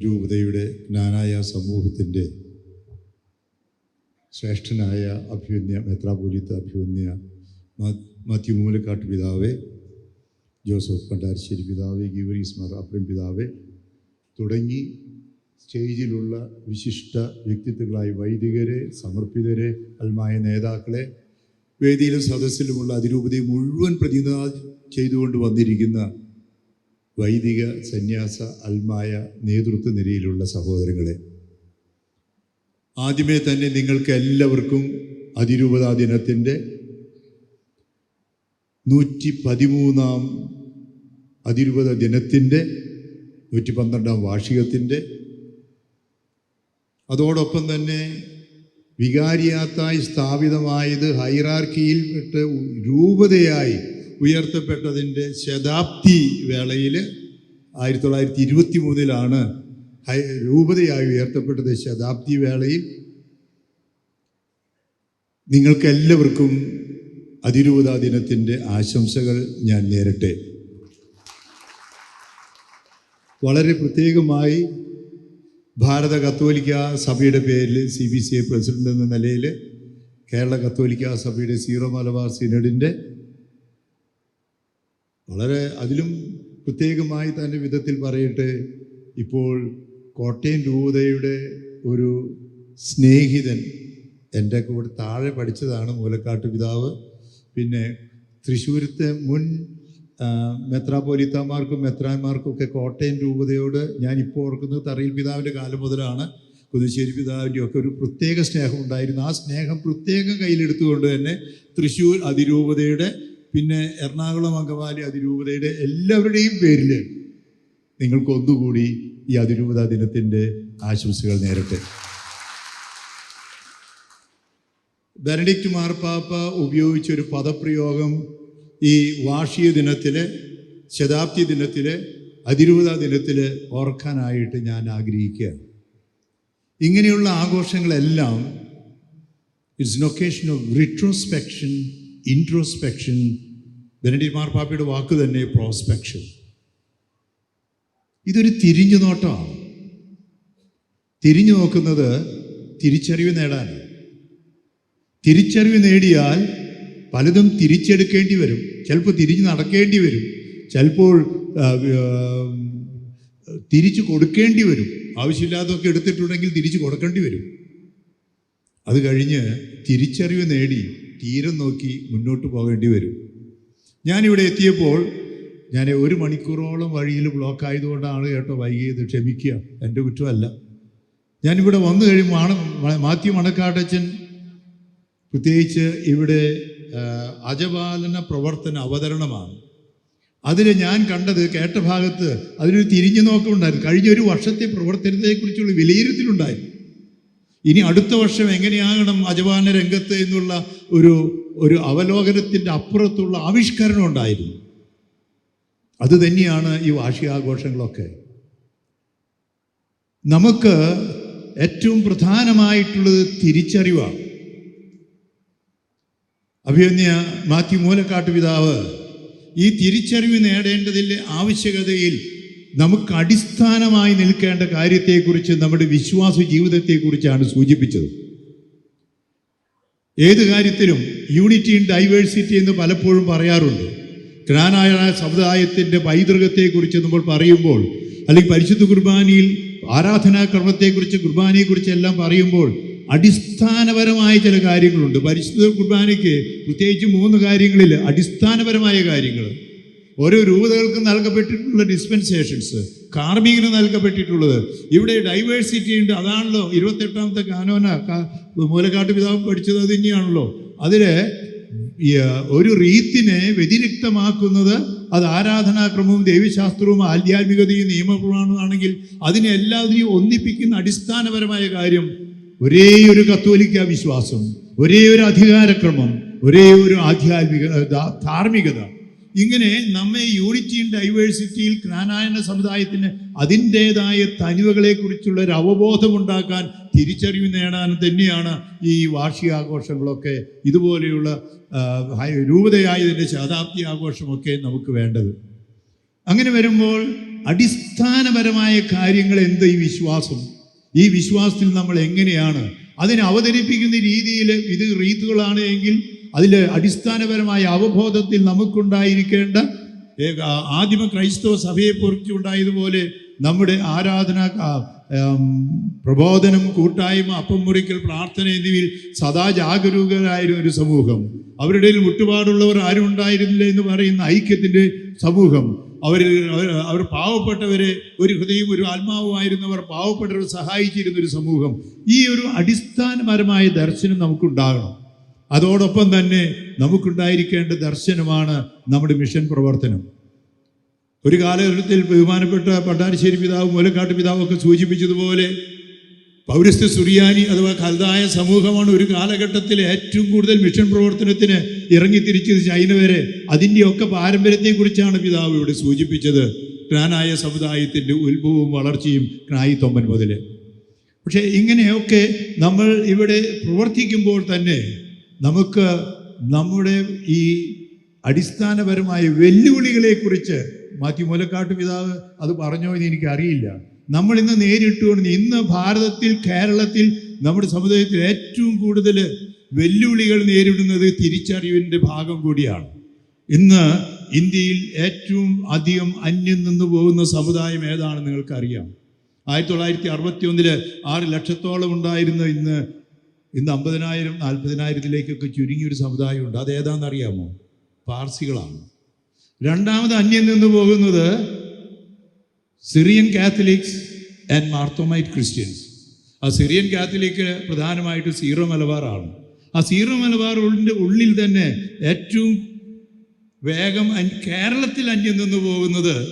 രൂപതയുടെ ജ്ഞാനായ സമൂഹത്തിന്റെ ശ്രേഷ്ഠനായ അഭ്യുന്യ മെത്രാപൂലിത്ത അഭ്യുന്യ മാത്യു മൂലക്കാട്ട് പിതാവേ ജോസഫ് പണ്ടാരശ്ശേരി പിതാവേ ഗീവറീസ് മാർ അപ്രം പിതാവേ തുടങ്ങി സ്റ്റേജിലുള്ള വിശിഷ്ട വ്യക്തിത്വങ്ങളായ വൈദികരെ സമർപ്പിതരെ അൽമായ നേതാക്കളെ വേദിയിലും സദസ്സിലുമുള്ള അതിരൂപതയെ മുഴുവൻ പ്രതിനിധാ ചെയ്തുകൊണ്ട് വന്നിരിക്കുന്ന വൈദിക സന്യാസ അൽമായ നേതൃത്വ നിരയിലുള്ള സഹോദരങ്ങളെ ആദ്യമേ തന്നെ നിങ്ങൾക്ക് എല്ലാവർക്കും അതിരൂപതാ ദിനത്തിന്റെ നൂറ്റി പതിമൂന്നാം അതിരൂപത ദിനത്തിന്റെ നൂറ്റി പന്ത്രണ്ടാം വാർഷികത്തിന്റെ അതോടൊപ്പം തന്നെ വികാരിയാത്തായി സ്ഥാപിതമായത് ഹൈറാർക്കിയിൽ പെട്ട് രൂപതയായി ഉയർത്തപ്പെട്ടതിന്റെ ശതാബ്ദി വേളയിൽ ആയിരത്തി തൊള്ളായിരത്തി ഇരുപത്തി മൂന്നിലാണ് രൂപതയായി ഉയർത്തപ്പെട്ടത് ശതാബ്ദി വേളയിൽ. നിങ്ങൾക്കെല്ലാവർക്കും അതിരൂപതാ ദിനത്തിന്റെ ആശംസകൾ ഞാൻ നേരട്ടെ. വളരെ പ്രത്യേകമായി ഭാരത കത്തോലിക്ക സഭയുടെ പേരിൽ C B C I president എന്ന നിലയിൽ കേരള കത്തോലിക്ക സഭയുടെ സീറോ മലബാർ സിനഡിന്റെ വളരെ അതിലും പ്രത്യേകമായി തന്റെ വിധത്തിൽ പറയട്ടെ ഇപ്പോൾ കോട്ടയം രൂപതയുടെ ഒരു സ്നേഹിതൻ എന്റെ കൂടെ താഴെ പഠിച്ചതാണ് മൂലക്കാട്ട് പിതാവ്. പിന്നെ തൃശ്ശൂരത്തെ മുൻ മെത്രാപോലിത്തമാർക്കും മെത്രാന്മാർക്കും ഒക്കെ കോട്ടയം രൂപതയോട് ഞാൻ ഇപ്പോൾ ഓർക്കുന്നത് തറയിൽ പിതാവിന്റെ കാലം മുതലാണ്. പുതുശ്ശേരി പിതാവിന്റെ ഒക്കെ ഒരു പ്രത്യേക സ്നേഹം ഉണ്ടായിരുന്നു. ആ സ്നേഹം പ്രത്യേകം കയ്യിലെടുത്തുകൊണ്ട് തന്നെ തൃശ്ശൂർ അതിരൂപതയുടെ പിന്നെ എറണാകുളം അങ്കമാലി അതിരൂപതയുടെ എല്ലാവരുടെയും പേരിൽ നിങ്ങൾക്ക് ഒന്നുകൂടി ഈ അതിരൂപതാ ദിനത്തിന്റെ ആശംസകൾ നേരട്ടെ. ബെനഡിക്റ്റ് മാർപ്പാപ്പ ഉപയോഗിച്ചൊരു പദപ്രയോഗം ഈ വാർഷിക ദിനത്തിൽ ശതാബ്ദി ദിനത്തിൽ അതിരൂപതാ ദിനത്തിൽ ഓർക്കാനായിട്ട് ഞാൻ ആഗ്രഹിക്കുകയാണ്. ഇങ്ങനെയുള്ള ആഘോഷങ്ങളെല്ലാം it's location of retrospection introspection Benedict മാർപ്പാപ്പയുടെ വാക്ക് തന്നെ പ്രോസ്പെക്ഷൻ ഇതൊരു തിരിഞ്ഞു നോട്ടമാണ്. തിരിഞ്ഞു നോക്കുന്നത് തിരിച്ചറിവ് നേടാൻ തിരിച്ചറിവ് നേടിയാൽ പലതും തിരിച്ചെടുക്കേണ്ടി വരും. ചിലപ്പോൾ തിരിഞ്ഞ് നടക്കേണ്ടി വരും. ചിലപ്പോൾ തിരിച്ചു കൊടുക്കേണ്ടി വരും. ആവശ്യമില്ലാതൊക്കെ എടുത്തിട്ടുണ്ടെങ്കിൽ തിരിച്ചു കൊടുക്കേണ്ടി വരും. അത് കഴിഞ്ഞ് തിരിച്ചറിവ് നേടി തീരം നോക്കി മുന്നോട്ട് പോകേണ്ടി വരും. ഞാനിവിടെ എത്തിയപ്പോൾ ഞാൻ ഒരു മണിക്കൂറോളം വഴിയിൽ ബ്ലോക്ക് ആയതുകൊണ്ടാണ് കേട്ടോ വൈകിയത് ക്ഷമിക്കുക എന്റെ കുറ്റമല്ല. ഞാനിവിടെ വന്നു കഴിയുമ്പോൾ മാത്യു മണക്കാട്ടച്ചൻ പ്രത്യേകിച്ച് ഇവിടെ അജപാലന പ്രവർത്തന അവതരണമാണ്. അതിൽ ഞാൻ കണ്ടത് കേട്ട ഭാഗത്ത് അതിനൊരു തിരിഞ്ഞു നോക്കമുണ്ടായിരുന്നു. കഴിഞ്ഞ ഒരു വർഷത്തെ പ്രവർത്തനത്തെക്കുറിച്ചുള്ള വിലയിരുത്തലുണ്ടായിരുന്നു. ഇനി അടുത്ത വർഷം എങ്ങനെയാകണം അജവാന രംഗത്ത് എന്നുള്ള ഒരു ഒരു അവലോകനത്തിന്റെ അപ്പുറത്തുള്ള ആവിഷ്കരണം ഉണ്ടായിരുന്നു. അത് തന്നെയാണ് ഈ വാർഷികാഘോഷങ്ങളൊക്കെ. നമുക്ക് ഏറ്റവും പ്രധാനമായിട്ടുള്ളത് തിരിച്ചറിവാണ്. അഭിമന്യ മാത്യു മൂലക്കാട്ട് പിതാവ് ഈ തിരിച്ചറിവ് നേടേണ്ടതിന്റെ ആവശ്യകതയിൽ നമുക്ക് അടിസ്ഥാനമായി നിൽക്കേണ്ട കാര്യത്തെക്കുറിച്ച് നമ്മുടെ വിശ്വാസ ജീവിതത്തെക്കുറിച്ചാണ് സൂചിപ്പിച്ചത്. ഏത് കാര്യത്തിലും യൂണിറ്റി ഇൻ ഡൈവേഴ്സിറ്റി എന്ന് പലപ്പോഴും പറയാറുണ്ട്. ജ്ഞാനായ സമുദായത്തിന്റെ പൈതൃകത്തെക്കുറിച്ച് നമ്മൾ പറയുമ്പോൾ അല്ലെങ്കിൽ പരിശുദ്ധ കുർബാനയിൽ ആരാധനാക്രമത്തെക്കുറിച്ച് കുർബാനയെക്കുറിച്ച് എല്ലാം പറയുമ്പോൾ അടിസ്ഥാനപരമായ ചില കാര്യങ്ങളുണ്ട്. പരിശുദ്ധ കുർബാനയ്ക്ക് പ്രത്യേകിച്ച് മൂന്ന് കാര്യങ്ങളിൽ അടിസ്ഥാനപരമായ കാര്യങ്ങൾ ഓരോ രൂപതകൾക്കും നൽകപ്പെട്ടിട്ടുള്ള ഡിസ്പെൻസേഷൻസ് കാർമികന് നൽകപ്പെട്ടിട്ടുള്ളത്. ഇവിടെ ഡൈവേഴ്സിറ്റി ഉണ്ട്. അതാണല്ലോ ഇരുപത്തെട്ടാമത്തെ കാനോന മൂലക്കാട്ട് പിതാവ് പഠിച്ചത് അത് തന്നെയാണല്ലോ അതിൽ ഒരു റീത്തിനെ വ്യതിരിക്തമാക്കുന്നത് അത് ആരാധനാക്രമവും ദൈവശാസ്ത്രവും ആധ്യാത്മികതയും നിയമപ്രമാണമാണെങ്കിൽ അതിനെ എല്ലാവരെയും ഒന്നിപ്പിക്കുന്ന അടിസ്ഥാനപരമായ കാര്യം ഒരേ ഒരു കത്തോലിക്ക വിശ്വാസം ഒരേ ഒരു അധികാരക്രമം ഒരേ ഒരു ആധ്യാത്മിക ധാർമ്മികത. ഇങ്ങനെ നമ്മെ യൂണിറ്റി ഇൻ ഡൈവേഴ്സിറ്റിയിൽ ജ്ഞാനായന സമുദായത്തിന് അതിന്റെതായ തനിവുകളെക്കുറിച്ചുള്ള ഒരു അവബോധം ഉണ്ടാക്കാൻ തിരിച്ചറിവ് നേടാൻ തന്നെയാണ് ഈ വാർഷികാഘോഷങ്ങളൊക്കെ ഇതുപോലെയുള്ള രൂപതയായതിന്റെ ശതാബ്ദി ആഘോഷമൊക്കെ നമുക്ക് വേണ്ടത്. അങ്ങനെ വരുമ്പോൾ അടിസ്ഥാനപരമായ കാര്യങ്ങൾ എന്ത് ഈ വിശ്വാസം? ഈ വിശ്വാസത്തിൽ നമ്മൾ എങ്ങനെയാണ്? അതിനെ അവതരിപ്പിക്കുന്ന രീതിയിൽ ഇത് റീത്തുകളാണ് എങ്കിൽ അതിൽ അടിസ്ഥാനപരമായ അവബോധത്തിൽ നമുക്കുണ്ടായിരിക്കേണ്ട ആദിമ ക്രൈസ്തവ സഭയെക്കുറിച്ച് ഉണ്ടായതുപോലെ നമ്മുടെ ആരാധന പ്രബോധനം കൂട്ടായ്മ അപ്പം മുറിക്കൽ പ്രാർത്ഥന എന്നിവയിൽ സദാ ജാഗരൂകരായിരുന്ന ഒരു സമൂഹം. അവരുടെ മുട്ടുപാടുള്ളവർ ആരും ഉണ്ടായിരുന്നില്ല എന്ന് പറയുന്ന ഐക്യത്തിന്റെ സമൂഹം. അവർ അവർ- പാവപ്പെട്ടവരെ ഒരു ഹൃദയം ഒരു ആത്മാവുമായിരുന്നവർ പാവപ്പെട്ടവരെ സഹായിച്ചിരുന്ന ഒരു സമൂഹം. ഈ ഒരു അടിസ്ഥാനപരമായ ദർശനം നമുക്കുണ്ടാകണം. അതോടൊപ്പം തന്നെ നമുക്കുണ്ടായിരിക്കേണ്ട ദർശനമാണ് നമ്മുടെ മിഷൻ പ്രവർത്തനം. ഒരു കാലഘട്ടത്തിൽ ബഹുമാനപ്പെട്ട പട്ടാരശ്ശേരി പിതാവ് മൂലക്കാട്ട് ഒക്കെ സൂചിപ്പിച്ചതുപോലെ പൗരസ്ത്യ സുറിയാനി അഥവാ കൽതായ സമൂഹമാണ് ഒരു കാലഘട്ടത്തിൽ ഏറ്റവും കൂടുതൽ മിഷൻ പ്രവർത്തനത്തിന് ഇറങ്ങി തിരിച്ചത് ചൈന വരെ. അതിന്റെയൊക്കെ പാരമ്പര്യത്തെക്കുറിച്ചാണ് പിതാവ് ഇവിടെ സൂചിപ്പിച്ചത്. ക്നാനായ സമുദായത്തിന്റെ ഉത്ഭവവും വളർച്ചയും ക്നായി തൊമ്പൻ മുതൽ പക്ഷേ ഇങ്ങനെയൊക്കെ നമ്മൾ ഇവിടെ പ്രവർത്തിക്കുമ്പോൾ തന്നെ നമുക്ക് നമ്മുടെ ഈ അടിസ്ഥാനപരമായ വെല്ലുവിളികളെക്കുറിച്ച് മാത്യു മൂലക്കാട്ട് പിതാവ് അത് പറഞ്ഞോ എന്ന് എനിക്കറിയില്ല. നമ്മൾ ഇന്ന് നേരിട്ടുകൊണ്ട് ഇന്ന് ഭാരതത്തിൽ കേരളത്തിൽ നമ്മുടെ സമുദായത്തിൽ ഏറ്റവും കൂടുതൽ വെല്ലുവിളികൾ നേരിടുന്നത് തിരിച്ചറിവിന്റെ ഭാഗം കൂടിയാണ്. ഇന്ന് ഇന്ത്യയിൽ ഏറ്റവും അധികം അന്യം നിന്ന് പോകുന്ന സമുദായം ഏതാണെന്ന് നിങ്ങൾക്കറിയാം. ആയിരത്തി തൊള്ളായിരത്തി അറുപത്തി ഒന്നിൽ ആറ് ലക്ഷത്തോളം ഉണ്ടായിരുന്ന ഇന്ന് ഇന്ന് അമ്പതിനായിരം നാൽപ്പതിനായിരത്തിലേക്കൊക്കെ ചുരുങ്ങിയൊരു സമുദായമുണ്ട്. അത് ഏതാണെന്ന് അറിയാമോ പാർസികളാണ്. രണ്ടാമത് അന്യം നിന്ന് പോകുന്നത് Syrian Catholics and Marthomite Christians. ആ സിറിയൻ കാത്തലിക്ക് പ്രധാനമായിട്ട് സീറോ മലബാറാണ്. ആ സീറോ മലബാറിന്റെ ഉള്ളിൽ തന്നെ ഏറ്റവും വേഗം കേരളത്തിൽ അന്യം നിന്ന് പോകുന്നത്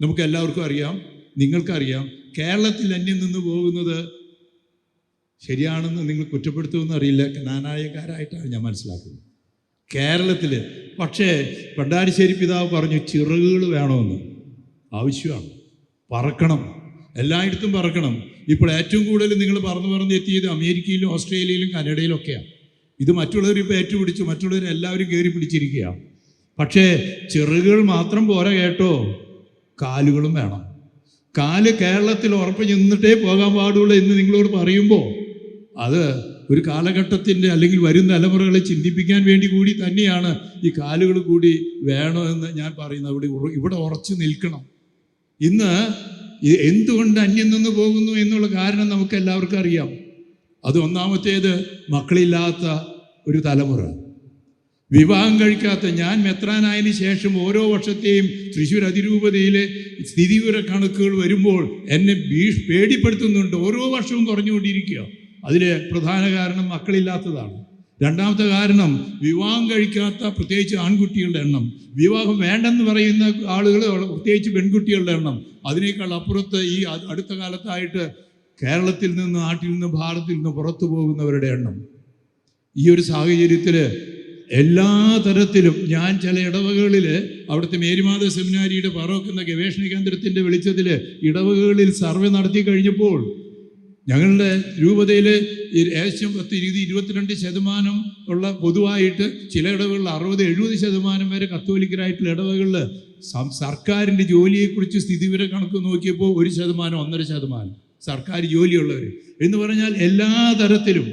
നമുക്ക് എല്ലാവർക്കും അറിയാം നിങ്ങൾക്കറിയാം കേരളത്തിൽ അന്യം നിന്ന് പോകുന്നത് ശരിയാണെന്ന് നിങ്ങൾ കുറ്റപ്പെടുത്തുമെന്ന് അറിയില്ല. നാനായക്കാരായിട്ടാണ് ഞാൻ മനസ്സിലാക്കുന്നത്. കേരളത്തിൽ പക്ഷേ പണ്ടാരിശ്ശേരി പിതാവ് പറഞ്ഞു ചിറകുകൾ വേണമെന്ന്. ആവശ്യമാണ്. പറക്കണം. എല്ലായിടത്തും പറക്കണം. ഇപ്പോൾ ഏറ്റവും കൂടുതൽ നിങ്ങൾ പറന്ന് എത്തിയത് അമേരിക്കയിലും ഓസ്ട്രേലിയയിലും കാനഡയിലും ഒക്കെയാണ്. ഇത് മറ്റുള്ളവർ ഇപ്പോൾ ഏറ്റുപിടിച്ചു മറ്റുള്ളവർ എല്ലാവരും കയറി പിടിച്ചിരിക്കുകയാണ്. പക്ഷേ ചിറകുകൾ മാത്രം പോരാ കേട്ടോ. കാലുകളും വേണം. കാൽ കേരളത്തിൽ ഉറപ്പ് ചെന്നിട്ടേ പോകാൻ പാടുള്ളൂ എന്ന് നിങ്ങളോട് പറയുമ്പോൾ അത് ഒരു കാലഘട്ടത്തിന്റെ അല്ലെങ്കിൽ വരും തലമുറകളെ ചിന്തിപ്പിക്കാൻ വേണ്ടി കൂടി തന്നെയാണ് ഈ കാലുകൾ കൂടി വേണമെന്ന് ഞാൻ പറയുന്നത്. അവിടെ ഇവിടെ ഉറച്ചു നിൽക്കണം. ഇന്ന് എന്തുകൊണ്ട് അന്യം നിന്ന് പോകുന്നു എന്നുള്ള കാരണം നമുക്ക് എല്ലാവർക്കും അറിയാം. അത് ഒന്നാമത്തേത് മക്കളില്ലാത്ത ഒരു തലമുറ. വിവാഹം കഴിക്കാത്ത ഞാൻ മെത്രാനായതിനു ശേഷം ഓരോ വർഷത്തെയും തൃശ്ശൂർ അതിരൂപതയിലെ സ്ഥിതിവിവര കണക്കുകൾ വരുമ്പോൾ എന്നെ ഭീഷ് പേടിപ്പെടുത്തുന്നുണ്ട്. ഓരോ വർഷവും കുറഞ്ഞുകൊണ്ടിരിക്കുക. അതിൽ പ്രധാന കാരണം മക്കളില്ലാത്തതാണ്. രണ്ടാമത്തെ കാരണം വിവാഹം കഴിക്കാത്ത പ്രത്യേകിച്ച് ആൺകുട്ടികളുടെ എണ്ണം. വിവാഹം വേണ്ടെന്ന് പറയുന്ന ആളുകൾ പ്രത്യേകിച്ച് പെൺകുട്ടികളുടെ എണ്ണം. അതിനേക്കാൾ അപ്പുറത്ത് ഈ അടുത്ത കാലത്തായിട്ട് കേരളത്തിൽ നിന്ന് നാട്ടിൽ നിന്ന് ഭാരതത്തിൽ നിന്ന് പുറത്തു പോകുന്നവരുടെ എണ്ണം. ഈ ഒരു സാഹചര്യത്തിൽ എല്ലാ തരത്തിലും ഞാൻ ചില ഇടവകളിൽ അവിടുത്തെ മേരിമാത സെമിനാരിയുടെ പറോക്ക് ഗവേഷണ കേന്ദ്രത്തിന്റെ വെളിച്ചത്തിൽ ഇടവകകളിൽ സർവേ നടത്തി കഴിഞ്ഞപ്പോൾ ഞങ്ങളുടെ രൂപതയിൽ ഏകദേശം പത്ത് ഇരുപത് ഇരുപത്തിരണ്ട് ശതമാനം ഉള്ള പൊതുവായിട്ട് ചില ഇടവകളിൽ അറുപത് എഴുപത് ശതമാനം വരെ കത്തോലിക്കരായിട്ടുള്ള ഇടവകളിൽ സർക്കാരിന്റെ ജോലിയെക്കുറിച്ച് സ്ഥിതിവിവര കണക്ക് നോക്കിയപ്പോൾ ഒരു ശതമാനം ഒന്നര ശതമാനം സർക്കാർ ജോലിയുള്ളവർ എന്ന് പറഞ്ഞാൽ എല്ലാ തരത്തിലും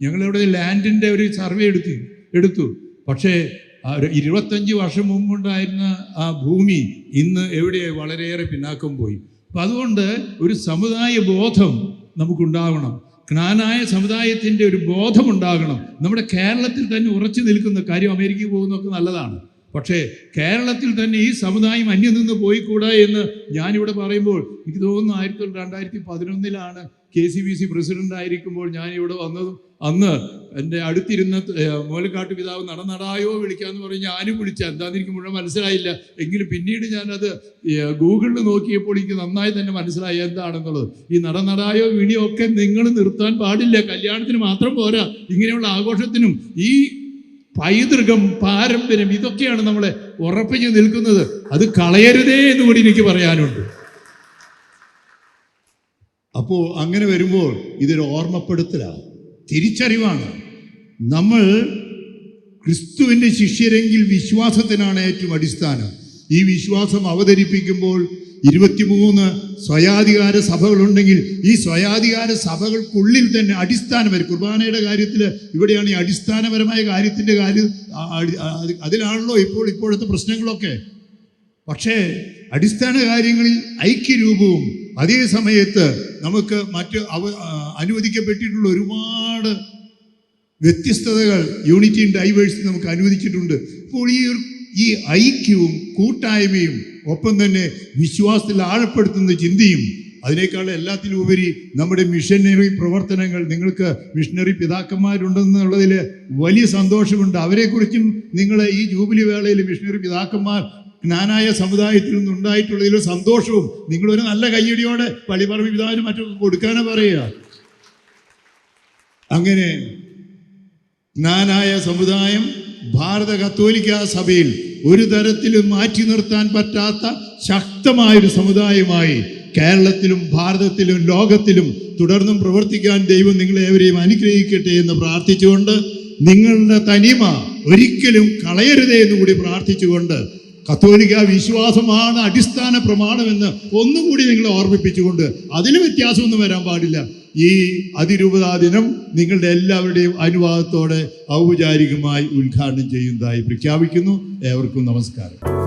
ഞങ്ങളിവിടെ ലാൻഡിന്റെ ഒരു സർവേ എടുത്തു എടുത്തു. പക്ഷേ ഇരുപത്തഞ്ച് വർഷം മുമ്പുണ്ടായിരുന്ന ആ ഭൂമി ഇന്ന് എവിടെയായി വളരെയേറെ പിന്നാക്കം പോയി. അപ്പം അതുകൊണ്ട് ഒരു സമുദായ ബോധം നമുക്കുണ്ടാവണം ജ്ഞാനായ സമുദായത്തിന്റെ ഒരു ബോധമുണ്ടാകണം. നമ്മുടെ കേരളത്തിൽ തന്നെ ഉറച്ചു നിൽക്കുന്ന കാര്യം അമേരിക്കയിൽ പോകുന്നതൊക്കെ നല്ലതാണ്. പക്ഷേ കേരളത്തിൽ തന്നെ ഈ സമുദായം അന്യം നിന്ന് പോയിക്കൂടാ എന്ന് ഞാനിവിടെ പറയുമ്പോൾ എനിക്ക് തോന്നുന്നു ആയിരത്തി രണ്ടായിരത്തി പതിനൊന്നിലാണ് K C B C president ആയിരിക്കുമ്പോൾ ഞാനിവിടെ വന്നതും അന്ന് എന്റെ അടുത്തിരുന്ന മോലക്കാട്ട് പിതാവ് നടനടായോ വിളിക്കാന്ന് പറഞ്ഞ് ഞാനും വിളിച്ച. എന്താന്ന് എനിക്ക് മുഴുവൻ മനസ്സിലായില്ല. എങ്കിലും പിന്നീട് ഞാനത് ഗൂഗിളിൽ നോക്കിയപ്പോൾ എനിക്ക് നന്നായി തന്നെ മനസ്സിലായി എന്താണെന്നുള്ളത്. ഈ നടനടായോ വിളിയോ ഒക്കെ നിങ്ങൾ നിർത്താൻ പാടില്ല. കല്യാണത്തിന് മാത്രം പോരാ. ഇങ്ങനെയുള്ള ആഘോഷത്തിനും ഈ പൈതൃകം പാരമ്പര്യം ഇതൊക്കെയാണ് നമ്മളെ ഉറപ്പിച്ചു നിൽക്കുന്നത്. അത് കളയരുതേ എന്ന് കൂടി എനിക്ക് പറയാനുണ്ട്. അപ്പോൾ അങ്ങനെ വരുമ്പോൾ ഇതൊരു ഓർമ്മപ്പെടുത്തലാണ്. തിരിച്ചറിവാണ്. നമ്മൾ ക്രിസ്തുവിന്റെ ശിഷ്യരെങ്കിൽ വിശ്വാസത്തിനാണ് ഏറ്റവും അടിസ്ഥാനം. ഈ വിശ്വാസം അവതരിപ്പിക്കുമ്പോൾ ഇരുപത്തിമൂന്ന് സ്വയാധികാര സഭകളുണ്ടെങ്കിൽ ഈ സ്വയാധികാര സഭകൾക്കുള്ളിൽ തന്നെ അടിസ്ഥാനപര കുർബാനയുടെ കാര്യത്തിൽ ഇവിടെയാണ് ഈ അടിസ്ഥാനപരമായ കാര്യത്തിന്റെ കാര്യം അതിലാണല്ലോ ഇപ്പോൾ ഇപ്പോഴത്തെ പ്രശ്നങ്ങളൊക്കെ. പക്ഷേ അടിസ്ഥാന കാര്യങ്ങളിൽ ഐക്യരൂപവും അതേ സമയത്ത് നമുക്ക് മറ്റ് അവ അനുവദിക്കപ്പെട്ടിട്ടുള്ള ഒരുപാട് വ്യത്യസ്തതകൾ യൂണിറ്റി ഇൻ ഡൈവേഴ്സ് നമുക്ക് അനുവദിച്ചിട്ടുണ്ട്. അപ്പോൾ ഈ ഈ ഐക്യവും കൂട്ടായ്മയും ഒപ്പം തന്നെ വിശ്വാസത്തിൽ ആഴപ്പെടുത്തുന്ന ചിന്തയും അതിനേക്കാൾ എല്ലാത്തിലും ഉപരി നമ്മുടെ മിഷനറി പ്രവർത്തനങ്ങൾ നിങ്ങൾക്ക് മിഷനറി പിതാക്കന്മാരുണ്ടെന്നുള്ളതിൽ വലിയ സന്തോഷമുണ്ട്. അവരെക്കുറിച്ചും നിങ്ങൾ ഈ ജൂബിലി വേളയിൽ മിഷനറി പിതാക്കന്മാർ ജ്ഞാനായ സമുദായത്തിൽ നിന്നുണ്ടായിട്ടുള്ളതിലും സന്തോഷവും നിങ്ങളൊരു നല്ല കയ്യടിയോടെ പള്ളിപ്പറമ്പ് പിതാവിനും മറ്റൊക്കെ കൊടുക്കാനാ പറയുക. അങ്ങനെ ജ്ഞാനായ സമുദായം ഭാരത കത്തോലിക്ക സഭയിൽ ഒരു തരത്തിലും മാറ്റി നിർത്താൻ പറ്റാത്ത ശക്തമായൊരു സമുദായമായി കേരളത്തിലും ഭാരതത്തിലും ലോകത്തിലും തുടർന്നും പ്രവർത്തിക്കാൻ ദൈവം നിങ്ങളെ അനുഗ്രഹിക്കട്ടെ എന്ന് പ്രാർത്ഥിച്ചുകൊണ്ട് നിങ്ങളുടെ തനിമ ഒരിക്കലും കളയരുതേ എന്ന് കൂടി പ്രാർത്ഥിച്ചുകൊണ്ട് കത്തോലിക്ക വിശ്വാസമാണ് അടിസ്ഥാന പ്രമാണമെന്ന് ഒന്നുകൂടി നിങ്ങളെ ഓർമ്മിപ്പിച്ചുകൊണ്ട് അതിന് വ്യത്യാസമൊന്നും വരാൻ പാടില്ല. ഈ അതിരൂപതാ ദിനം നിങ്ങളുടെ എല്ലാവരുടെയും അനുവാദത്തോടെ ഔപചാരികമായി ഉദ്ഘാടനം ചെയ്യുന്നതായി പ്രഖ്യാപിക്കുന്നു. ഏവർക്കും നമസ്കാരം.